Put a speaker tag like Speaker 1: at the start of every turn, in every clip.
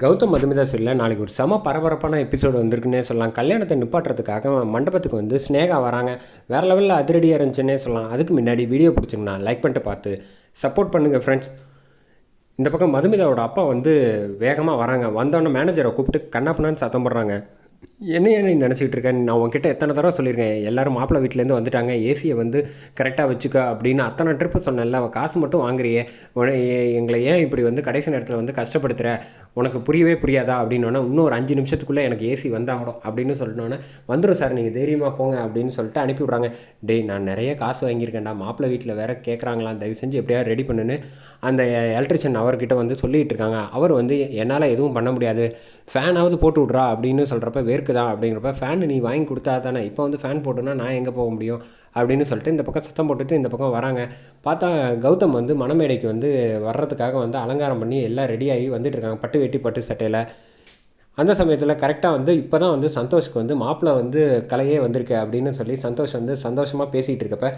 Speaker 1: கௌதம் மதுமிதா சொல்ல நாளைக்கு ஒரு செம பரபரப்பான எபிசோடு வந்திருக்குன்னே சொல்லலாம். கல்யாணத்தை நிப்பாட்டுறதுக்காக மண்டபத்துக்கு வந்து ஸ்னேகா வராங்க. வேறு லெவலில் அதிரடியாக இருந்துச்சுன்னே சொல்லலாம். அதுக்கு முன்னாடி வீடியோ பிடிச்சிங்கன்னா லைக் பண்ணிட்டு பார்த்து சப்போர்ட் பண்ணுங்கள் ஃப்ரெண்ட்ஸ் இந்த பக்கம் மதுமிதாவோட அப்பா வந்து வேகமாக வராங்க. வந்தோடனே மேனேஜரை கூப்பிட்டு கண்ணாப்பண்ணான்னு சத்தம் போடுறாங்க. என்ன நீ நினச்சிக்கிட்டு இருக்கேன் நான் உங்ககிட்ட எத்தனை தடவை சொல்லியிருக்கேன். எல்லோரும் மாப்பிள்ளை வீட்டிலேருந்து வந்துட்டாங்க. ஏசியை வந்து கரெக்டாக வச்சுக்க அப்படின்னு அத்தனை ட்ரிப்பு சொன்னேன்ல. அவள் காசு மட்டும் வாங்குறியே. உன- எங்களை ஏன் இப்படி வந்து கடைசி நேரத்தில் வந்து கஷ்டப்படுத்துகிற உனக்கு புரியவே புரியாதா? அப்படின்னோடனே இன்னும் ஒரு அஞ்சு நிமிஷத்துக்குள்ளே எனக்கு ஏசி வந்தாகணும் அப்படின்னு சொல்லிட்டோன்னே வந்துடும் சார் நீங்கள் தைரியமாக போங்க அப்படின்னு சொல்லிட்டு அனுப்பி விட்றாங்க. டேய் நான் நிறைய காசு வாங்கியிருக்கேன்டா. மாப்பிள்ளை வீட்டில் வேறு கேட்குறாங்களா தயவு செஞ்சு எப்படியாவது ரெடி பண்ணுன்னு அந்த எலக்ட்ரிஷியன் அவர்கிட்ட வந்து சொல்லிகிட்டு இருக்காங்க. அவர் வந்து என்னால் எதுவும் பண்ண முடியாது. ஃபேனாவது போட்டு விட்றா அப்படின்னு சொல்கிறப்ப வேர்க்குதா அப்படிங்கிறப்ப ஃபேன் நீ வாங்கி கொடுத்தா தானே. இப்போ வந்து ஃபேன் போட்டுனா நான் எங்கே போக முடியும் அப்படின்னு சொல்லிட்டு இந்த பக்கம் சத்தம் போட்டுட்டு இந்த பக்கம் வராங்க. பார்த்தா கௌதம் வந்து மணமேடைக்கு வந்து வர்றதுக்காக வந்து அலங்காரம் பண்ணி எல்லாம் ரெடியாகி வந்துட்டு இருக்காங்க. பட்டு வெட்டி பட்டு சட்டையில். அந்த சமயத்தில் கரெக்டாக வந்து இப்போ தான் வந்து சந்தோஷ்க்கு வந்து மாப்பிள்ளை வந்து கலையே வந்திருக்கு அப்படின்னு சொல்லி சந்தோஷ் வந்து சந்தோஷமாக பேசிகிட்டு இருக்கப்ப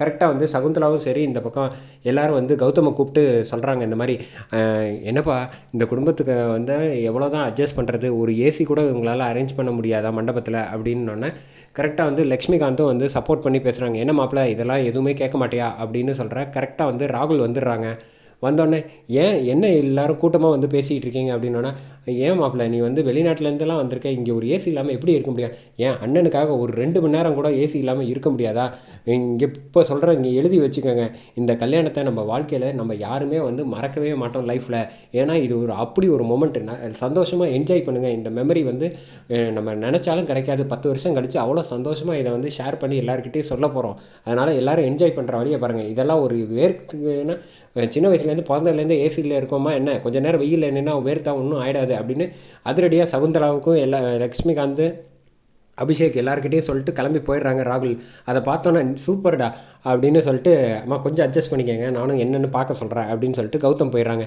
Speaker 1: கரெக்டாக வந்து சகுந்தலாவும் சரி இந்த பக்கம் எல்லாரும் வந்து கௌதமை கூப்பிட்டு சொல்கிறாங்க இந்த மாதிரி. என்னப்பா இந்த குடும்பத்துக்கு வந்து எவ்வளோ தான் அட்ஜஸ்ட் பண்ணுறது ஒரு ஏசி கூட இவங்களால் அரேஞ்ச் பண்ண முடியாதா மண்டபத்தில்? அப்படின்னோடனே கரெக்டாக வந்து லக்ஷ்மிகாந்தும் வந்து சப்போர்ட் பண்ணி பேசுகிறாங்க என்ன மாப்பிள்ள இதெல்லாம் எதுவுமே கேட்க மாட்டியா? அப்படின்னு சொல்கிற கரெக்டாக வந்து ராகுல் வந்துடுறாங்க. வந்தோடனே ஏன்? என்ன எல்லாரும் கூட்டமாக வந்து பேசிகிட்டு இருக்கீங்க? அப்படின்னோன்னா ஏன் மாப்பிள்ள நீ வந்து வெளிநாட்டிலேருந்துலாம் வந்திருக்க. இங்கே ஒரு ஏசி இல்லாமல் எப்படி இருக்க முடியாது ஏன் அண்ணனுக்காக ஒரு ரெண்டு மணி நேரம் கூட ஏசி இல்லாமல் இருக்க முடியாதா? இங்கே இப்போ சொல்கிற இங்கே எழுதி வச்சுக்கோங்க. இந்த கல்யாணத்தை நம்ம வாழ்க்கையில் நம்ம யாருமே வந்து மறக்கவே மாட்டோம் லைஃப்பில் ஏன்னா இது ஒரு அப்படி ஒரு மொமெண்ட் சந்தோஷமாக என்ஜாய் பண்ணுங்கள் இந்த மெமரி வந்து நம்ம நினச்சாலும் கிடைக்காது. பத்து வருஷம் கழித்து அவ்வளோ சந்தோஷமாக இதை வந்து ஷேர் பண்ணி எல்லாருக்கிட்டேயும் சொல்ல போகிறோம் அதனால் எல்லோரும் என்ஜாய் பண்ணுற வழியை பாருங்கள் இதெல்லாம் ஒரு வேர்க்குன்னா சின்ன வயசில் வயசுலேருந்து பிறந்ததுலேருந்து ஏசியில் இருக்கோமா என்ன? கொஞ்ச நேரம் வெயில் என்னென்னா வேர்த்தா ஒன்றும் ஆயிடாது அப்படின்னு அதிரடியாக சகுந்தலாவுக்கும் எல்லா லக்ஷ்மிகாந்த் அபிஷேக் எல்லாருக்கிட்டையும் சொல்லிட்டு கிளம்பி போயிடுறாங்க ராகுல். அதை பார்த்தோன்னே சூப்பர்டா அப்படின்னு சொல்லிட்டு அம்மா கொஞ்சம் அட்ஜஸ்ட் பண்ணிக்கங்க. நானும் என்னென்னு பார்க்க சொல்கிறேன் அப்படின்னு சொல்லிட்டு கௌதம் போயிடுறாங்க.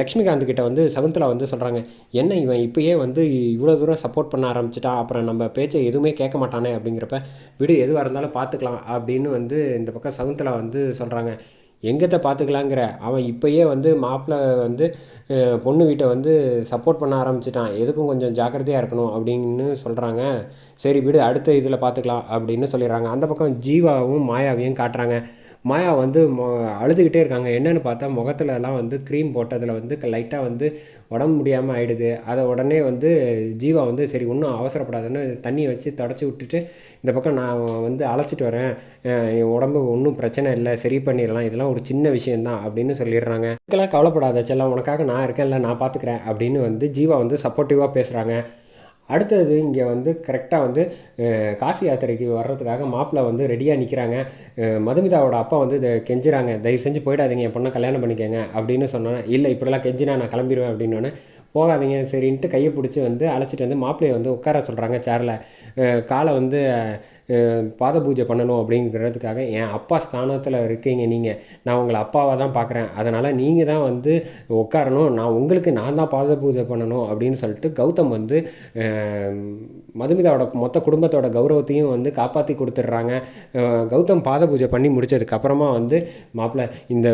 Speaker 1: லக்ஷ்மிகாந்த் கிட்ட வந்து சகுந்தலா வந்து சொல்கிறாங்க என்ன இவன் இப்போயே வந்து இவ்வளோ தூரம் சப்போர்ட் பண்ண ஆரம்பிச்சிட்டா? அப்புறம் நம்ம பேச்சை எதுவுமே கேட்க மாட்டானே அப்படிங்கிறப்ப விடு எதுவாக இருந்தாலும் பார்த்துக்கலாம் அப்படின்னு வந்து இந்த பக்கம் சகுந்தலா வந்து சொல்கிறாங்க எங்கத்தை பார்த்துக்கலாங்கிற அவன் இப்போயே வந்து மாப்பிள்ளை வந்து பொண்ணு வீட்டை வந்து சப்போர்ட் பண்ண ஆரம்பிச்சிட்டான். எதுக்கும் கொஞ்சம் ஜாக்கிரதையாக இருக்கணும் அப்படின்னு சொல்கிறாங்க சரி விடு அடுத்த இதில் பார்த்துக்கலாம் அப்படின்னு சொல்லிடுறாங்க. அந்த பக்கம் ஜீவாவும் மாயாவையும் காட்டுறாங்க. மாயா வந்து மொ அழுதுகிட்டே இருக்காங்க. என்னென்னு பார்த்தா முகத்துல எல்லாம் வந்து க்ரீம் போட்டதில் வந்து லைட்டாக வந்து உடம்பு முடியாமல் ஆயிடுது. அதை உடனே வந்து ஜீவா வந்து சரி ஒன்றும் அவசரப்படாதுன்னு தண்ணியை வச்சு தொடச்சி விட்டுட்டு இந்த பக்கம் நான் வந்து அழைச்சிட்டு வரேன். என் உடம்பு ஒன்றும் பிரச்சனை இல்லை சரி பண்ணிடலாம். இதெல்லாம் ஒரு சின்ன விஷயந்தான் அப்படின்னு சொல்லிடுறாங்க. இதுக்கெல்லாம் கவலைப்படாத செல்லாம் உனக்காக நான் இருக்கேன்ல நான் பார்த்துக்கிறேன் அப்படின்னு வந்து ஜீவா வந்து சப்போர்ட்டிவாக பேசுகிறாங்க அடுத்தது இங்கே வந்து கரெக்டாக வந்து காசி யாத்திரைக்கு வர்றதுக்காக மாப்பிள்ளை வந்து ரெடியாக நிற்கிறாங்க மதுமிதாவோட அப்பா வந்து இதை கெஞ்சுறாங்க. தயவு செஞ்சு போயிடாதீங்க என் பொண்ணை கல்யாணம் பண்ணிக்கங்க அப்படின்னு சொன்னோன்னே இல்லை இப்படிலாம் கெஞ்சினா நான் கிளம்பிடுவேன் அப்படின்னோடனே போகாதீங்க சரின்ட்டு கையை பிடிச்சி வந்து அழைச்சிட்டு வந்து மாப்பிள்ளையை வந்து உட்கார சொல்கிறாங்க சேரில் காலை வந்து பாத பூஜை பண்ணணும் அப்படிங்கிறதுக்காக என் அப்பா ஸ்தானத்தில் இருக்கீங்க நீங்கள் நான் உங்களை அப்பாவாக தான் பார்க்குறேன் அதனால் நீங்கள் தான் வந்து உட்காரணும். நான் உங்களுக்கு நான் தான் பாத பூஜை பண்ணணும் அப்படின்னு சொல்லிட்டு கௌதம் வந்து மதுமிதாவோட மொத்த குடும்பத்தோட கௌரவத்தையும் வந்து காப்பாற்றி கொடுத்துட்றாங்க. கௌதம் பாத பூஜை பண்ணி முடித்ததுக்கப்புறமா வந்து மாப்பிள்ளை இந்த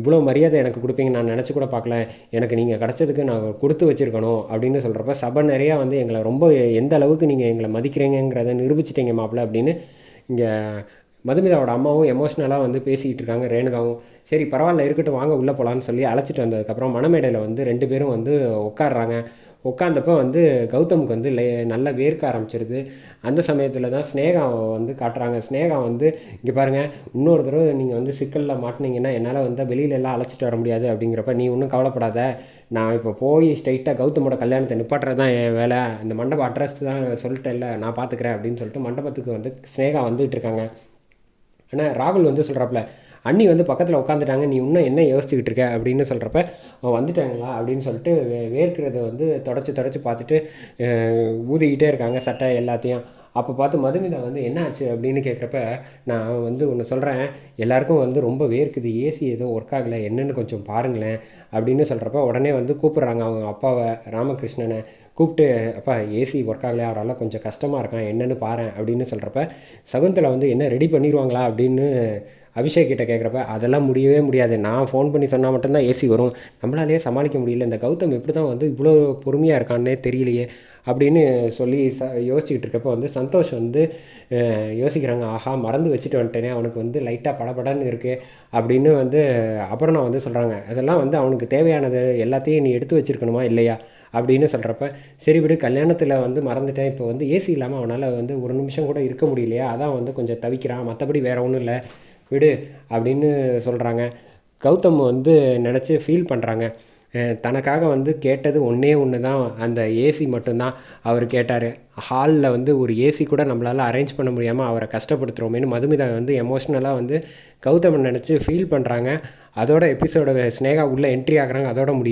Speaker 1: இவ்வளோ மரியாதை எனக்கு கொடுப்பீங்க நான் நினச்சி கூட பார்க்கல எனக்கு நீங்கள் கிடச்சதுக்கு நான் கொடுத்து வச்சுருக்கணும். அப்படின்னு சொல்கிறப்ப சபை நிறையா வந்து எங்களை ரொம்ப எந்த அளவுக்கு நீங்கள் எங்களை மதிக்கிறீங்கிறத நிரூபிச்சிட்டீங்க மாப்பிள்ளை அப்படின்னு இங்கே மதுமிதாவோட அம்மாவும் எமோஷ்னலாக வந்து பேசிக்கிட்டு இருக்காங்க ரேணுகாவும். சரி பரவாயில்ல இருக்கட்டும் வாங்க உள்ளே போகலான்னு சொல்லி அழைச்சிட்டு வந்ததுக்கப்புறம் மணமேடையில் வந்து ரெண்டு பேரும் வந்து உட்காடுறாங்க உட்காந்தப்போ வந்து கௌதமுக்கு வந்து லே நல்லா வேர்க்க ஆரம்பிச்சிருது. அந்த சமயத்தில் தான் ஸ்னேகா வந்து காட்டுறாங்க. ஸ்னேகா வந்து இங்கே பாருங்கள் இன்னொரு தடவை நீங்கள் வந்து சிக்கலில் மாட்டினீங்கன்னா என்னால் வந்து வெளியில எல்லாம் அழைச்சிட்டு வர முடியாது அப்படிங்கிறப்ப நீ ஒன்றும் கவலைப்படாத. நான் இப்போ போய் ஸ்ட்ரைட்டாக கௌதமோட கல்யாணத்தை நிப்பாட்டுறது தான் என் வேலை. இந்த மண்டப அட்ரஸ் தான் சொல்லிட்டேன்ல நான் பார்த்துக்கிறேன் அப்படின்னு சொல்லிட்டு மண்டபத்துக்கு வந்து ஸ்னேகா வந்துகிட்டு இருக்காங்க. ஆனால் ராகுல் வந்து சொல்கிறாப்புல அண்ணி வந்து பக்கத்தில் உட்காந்துட்டாங்க நீ இன்னும் என்ன யோசிச்சுக்கிட்டு இருக்க அப்படின்னு சொல்கிறப்ப அவன் வந்துட்டாங்களா? அப்படின்னு சொல்லிட்டு வே- வேர்க்கிறத வந்து தொடச்சி தொடச்சி பார்த்துட்டு ஊதிக்கிட்டே இருக்காங்க சட்டை எல்லாத்தையும். அப்போ பார்த்து மதுமிதா வந்து என்ன ஆச்சு அப்படின்னு கேட்குறப்ப நான் வந்து ஒன்று சொல்கிறேன் எல்லாருக்கும் வந்து ரொம்ப வேர்க்குது. ஏசி எதுவும் ஒர்க் ஆகலை. என்னென்னு கொஞ்சம் பாருங்களேன். அப்படின்னு சொல்கிறப்ப உடனே வந்து கூப்பிட்றாங்க அவங்க அப்பாவை ராமகிருஷ்ணனை. கூப்பிட்டு அப்பா ஏசி ஒர்க் ஆகலையா? அவரால் கொஞ்சம் கஷ்டமாக இருக்கான். என்னன்னு பாரேன் அப்படின்னு சொல்கிறப்ப சகுந்தலா வந்து என்ன ரெடி பண்ணிடுவாங்களா அப்படின்னு அபிஷேக் கிட்ட கேட்குறப்ப அதெல்லாம் முடியவே முடியாது. நான் ஃபோன் பண்ணி சொன்னால் மட்டும்தான் ஏசி வரும். நம்மளாலேயே சமாளிக்க முடியல. இந்த கௌதம் எப்படி தான் வந்து இவ்வளோ பொறுமையாக இருக்கான்னே தெரியலையே. அப்படின்னு சொல்லி ச யோசிச்சுக்கிட்டு இருக்கப்போ வந்து சந்தோஷ் வந்து யோசிக்கிறாங்க ஆஹா மறந்து வச்சுட்டு வந்துட்டேனே அவனுக்கு வந்து லைட்டாக படபடன்னு இருக்குது அப்படின்னு வந்து அபர்ணா வந்து சொல்கிறாங்க அதெல்லாம் வந்து அவனுக்கு தேவையானது எல்லாத்தையும் நீ எடுத்து வச்சிருக்கணுமா இல்லையா? அப்படின்னு சொல்கிறப்ப சரி விடு கல்யாணத்தில் வந்து மறந்துட்டேன் இப்போ வந்து ஏசி இல்லாமல் அவனால் வந்து ஒரு நிமிஷம் கூட இருக்க முடியலையா? அதான் வந்து கொஞ்சம் தவிக்கிறான் மற்றபடி வேறு ஒன்றும் இல்லை விடு அப்படின்னு சொல்கிறாங்க கௌதம் வந்து நினச்சி ஃபீல் பண்ணுறாங்க தனக்காக வந்து கேட்டது ஒன்றே ஒன்று தான் அந்த ஏசி மட்டும்தான். அவர் கேட்டார் ஹாலில் வந்து ஒரு ஏசி கூட நம்மளால் அரேஞ்ச் பண்ண முடியாமல் அவரை கஷ்டப்படுத்துகிறோமேனு மதுமிதா வந்து எமோஷ்னலாக வந்து கௌதமன் நினச்சி ஃபீல் பண்ணுறாங்க அதோட எபிசோட ஸ்னேகா உள்ளே என்ட்ரி ஆகிறாங்க. அதோட முடியும்.